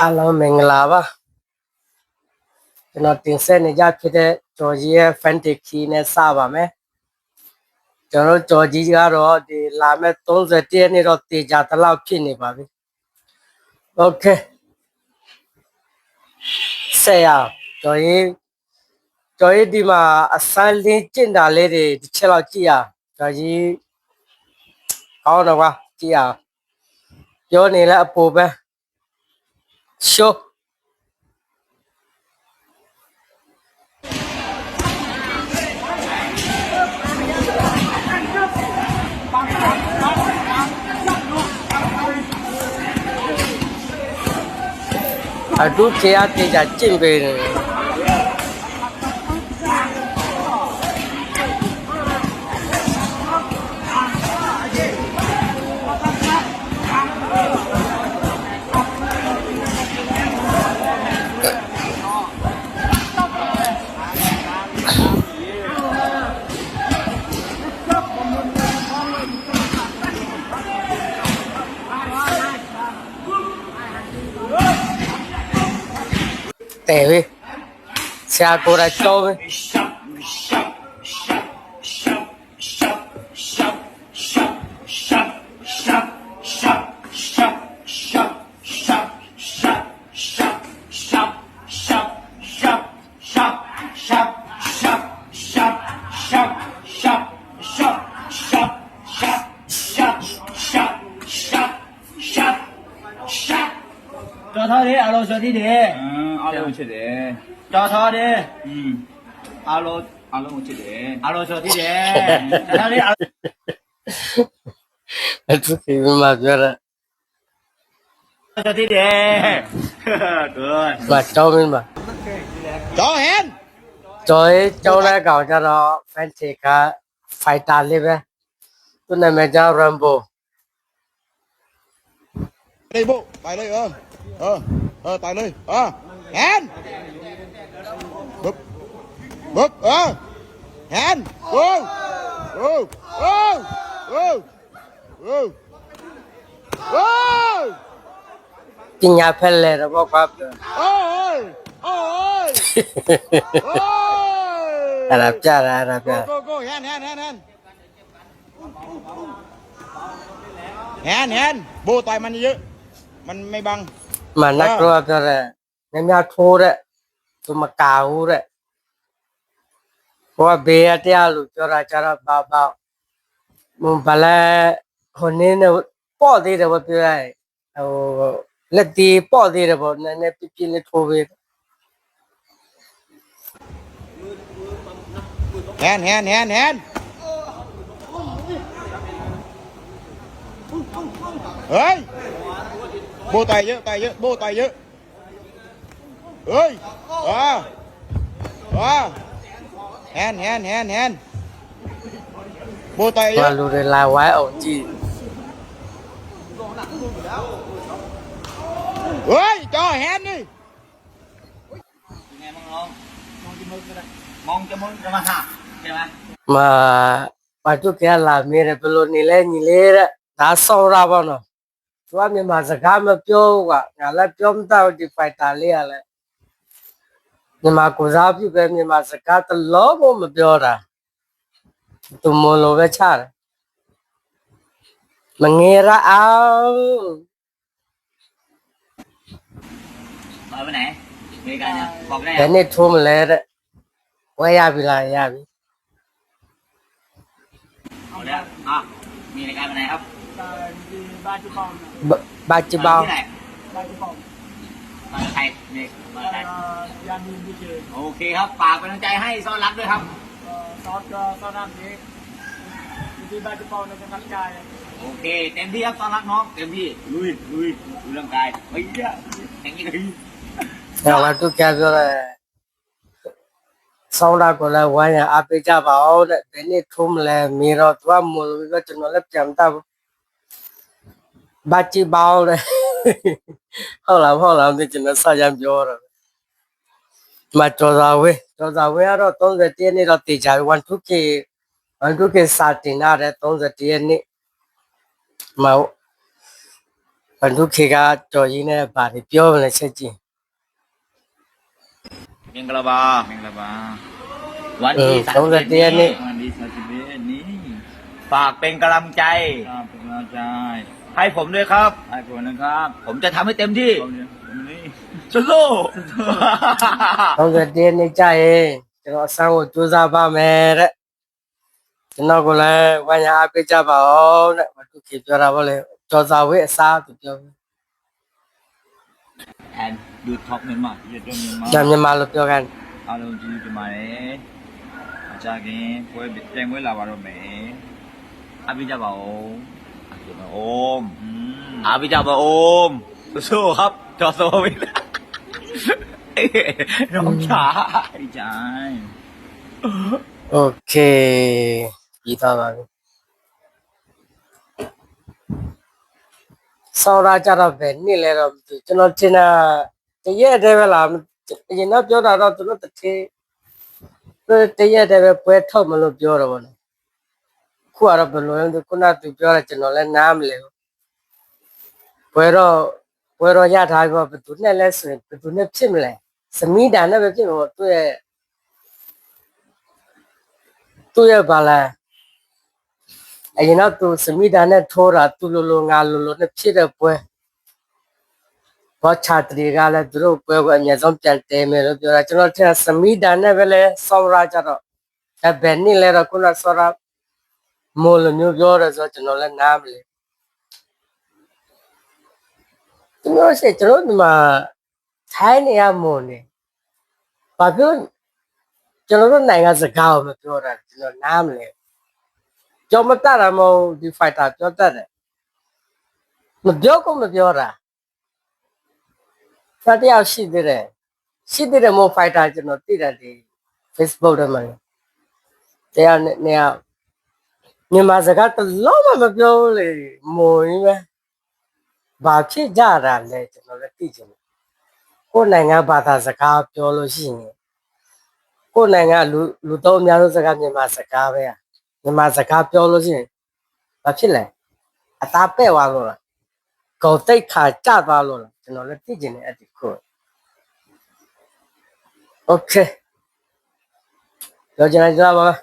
အားလုံးမင်္ဂလာပါကျွန်တော်တင်ဆက်နေကြဖြစ်တဲ့ဂျော်ဂျီရဲ့ Fantasy နဲ့စပါမယ်ကျွန်တော်ဂျော်ဂျီကတော့ဒီလာမဲ့31ရက်နေ့တော့တေချာတလောက်ဖြစ်နေပါပြီโอเคဆက်ရအောင်ဂျော်ဂျီဂျော်ဂျီဒီမှာအစမ်းလင်းကျင့်တာလေးတွေတစ်ချက်လောက်ကြည့်ရအောင်ဂျော်ဂျီကောင်းတော့ကွာကြည့်ရအောင်ပြောနေလဲအပူပဲ show. À rút kia thì chả chim về तेवे श्यालपुरा चौक cho thôi đi alo cho đi đi alo một đi cho thôi đi alo alo một đi alo cho đi đi cho thôi đi alo tôi khi mà cho đi đi được cho mình mà cho hen rồi cho ra gạo cho nó fan chỉ cả phải ta đi bé tôi này mẹ cho rambo đây bộ phải đây ơ เออ เออตายเลย เออแฮนบึ๊บบึ๊บเออแฮนโอ้โอ้โอ้โอ้โอ้โอ้กินยาเพลเลยนะพ่อครับโอ้ยโอ้ยโอ้ยอารับจ้าอารับจ้าโก้โก้แฮนแฮนแฮนแฮนแฮนแฮนโบต่อยมันเยอะ มันไม่บัง มานักรัวก็เลยเนี่ยมีโทษเลยตัวมกาวเลยว่าเบียที่อาลูกจราจราบ้าบ้ามึงไปเลยคนนี้เนี่ยป้อดีเลยว่าพี่ไรเอาเล็กดีป้อดีเลยบอกเนั่นเนี่ยพี่พี่เนี่ยโทรไปแฮนแฮนแฮนแฮน เฮ้ยโบต่อยเยอะต่อยเยอะโบต่อยเยอะเฮ้ยอ่าอ่าแฮนแฮนแฮนแฮนโบต่อยเยอะ Valorela quá ổn chị เฮ้ยจ่อแฮนดิ มองจะมึงจะมาหาใช่ไหม mà bà chú kia là mẹ rồi bà lô nì lê nì lê đó ဒါဆောင်းရပါတော့သူကမြန်မာစကားမပြောဘူးကငါလည်းပြောမတတ်ဘူးဒီဖိုက်တာလေးကလည်းမြန်မာကိုစားပြုပဲမြန်မာစကားတစ်လုံးမှမပြောတာသူမလိုပဲချတယ်မငယ်ရအောင် มาไปไหนอเมริกาเนี่ยบอกได้ ဘယ်နဲ့ထိုးမလဲတဲ့ဝဲရပြီလားရပြီ เอาแล้วอ่ะมีรายการไปไหนครับ ဘဘာချဘောင်း ที่ไหนมาไทยนี่มาไทย ยานมินพิเศษ โอเคครับฝากเป็นกำลังใจให้ซ่อนรักด้วยครับ ซอสก็ซอสน้ำนี้อยู่ที่บ้านจะเป่าในกันกาย โอเค เต็มที่ครับต้อนรับน้องเต็มที่ลุยลุยดูร่างกายเฮ้ยแข่งยังไง ငါဘာတုကပြောတယ်ဆောင်းတာကိုလည်းဝိုင်းရအပိကြပါအောင်တဲ့ဘယ်နဲ့ထုံးမလဲမြေတော့သူကမလို့ပြီးတော့ကျွန်တော်လည်းပြန်တော့ บาจีอเบาเลยพ่อเราพ่อเราเนี่จะนั่งสยามจอร์มาจอดาเวจอดาเวอะเราต้องจะเตียนี่เราตีใจวันทุกีวันทุกทีสาตินาเรต้องจะเตียนี่มาวันทุกีก็จอยีเนี่ยบาริเปียวเลยเช่นจริงมิงกลาบามิงกลาบาวันที่สามสิบนี่ฝากเป็นกำลังใจ ให้ผมด้วยครับ ให้ผมนะครับ ผมจะทำให้เต็มที่ ผมเนี่ยผมนี่ สู้ တော့ကတည်းနေကြရင်ကျွန်တော်အဆန်းကိုစူးစမ်းပါမယ်တဲ့ကျွန်တော်ကလည်းဝါညာအပေးကြပါအောင်တဲ့ဘန္ဓုခေပြောတာဗောလေကြော်စာဝဲအစားသူပြော ๆแอนดูท็อปเมนมา ရတဲ့မြန်မာ ကြံမြန်မာလိုပြောကန် အားလုံးကြည့်ကြပါတယ်အကြခင်ပွဲတိုင်ပွဲလာပါတော့မယ် อาบิจาบาโอมโอม อืม อาบิจาบาโอมสู้ๆครับ จอโซวินน้องชาย ဒီကြိုင် โอเคပြီးသွားပါပြီဆောင်းရကြတော့ပဲနေ့လဲတော့မသိဘူးကျွန်တော်တင်တာတရက်တည်းပဲလားမအရင်တော့ပြောတာတော့သူတို့တစ်ထေးတရက်တည်းပဲပွဲထုတ်မလို့ပြောတော့ဗောနော် ခုကတော့ဘယ်လိုလဲမသိဘူးခုနကသူပြောတယ်ကျွန်တော်လည်းနားမလဲဘူးပွဲတော့ပွဲတော့ရထားပြီပေါ့ဘယ်သူနဲ့လဲဆိုရင်ဘယ်သူနဲ့ဖြစ်မလဲစမီးတာနဲ့ပဲဖြစ်မှာပေါ့သူ့ရဲ့သူ့ရဲ့ဘာလဲအရင်တော့သူစမီးတာနဲ့ထိုးတာသူလိုလိုငါလိုလိုနဲ့ဖြစ်တဲ့ပွဲဘောချာတရီကလည်းသူတို့ပွဲကိုအမြဲဆုံးပြန်တဲမယ်လို့ပြောတာကျွန်တော်ထင်စမီးတာနဲ့ပဲလဲဆောင်းရကြတော့အဲဘယ်နည်းလဲတော့ခုနဆောရ မိုးလိုမျိုးပြောတယ်ဆိုတော့ကျွန်တော်လည်းနားမလဲသူတို့ရှိကျွန်တော်ဒီမှာထိုင်းနေရမုံနေဘာပြောကျွန်တော်တို့နိုင်ငံစကားကိုမပြောတာကျွန်တော်နားမလဲကြောမတတ်တာမဟုတ်ဒီ fighter ပြောတတ်တယ်မပြောကုန်မပြောတာဖတ်တယောက်ရှိသေးတယ်ရှိသေးတယ်မို့ fighter ကျွန်တော်သိတယ်ဒီ Facebook ထဲမှာတရားနဲ့နေရာ မြန်မာစကားတစ်လုံးမှမပြောဘူးလေမုံကြီးပဲဘာဖြစ်ကြတာလဲကျွန်တော်လည်းသိချင်တယ်ကိုယ်နိုင်ငံဘာသာစကားပြောလို့ရှိရင်ကိုယ်နိုင်ငံလူလူတော့အများဆုံးစကားမြန်မာစကားပဲอ่ะမြန်မာစကားပြောလို့ရှိရင်ဘာဖြစ်လဲအသားပဲ့သွားလို့လားကောက်တိတ်ခါကြသွားလို့လားကျွန်တော်လည်းသိချင်တယ်အဲ့ဒီခုโอเคတော့ကျွန်တော်ကြပါမယ်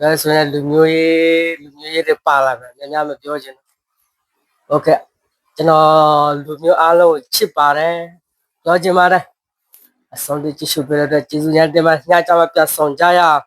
ဒါဆိုရင်လူမျိုးရေးလူမျိုးရေးတွေပါလာမယ်များများမပြောချင်ဘူးโอเคကျွန်တော်လူမျိုးအားလုံးကိုချစ်ပါတယ်ပြောချင်ပါတယ်အဆုံးထိကြည့်ရှုပေးတဲ့အတွက်ကျေးဇူးများတင်ပါတယ်ညချမှာပြန်ဆောင်ကြရအောင်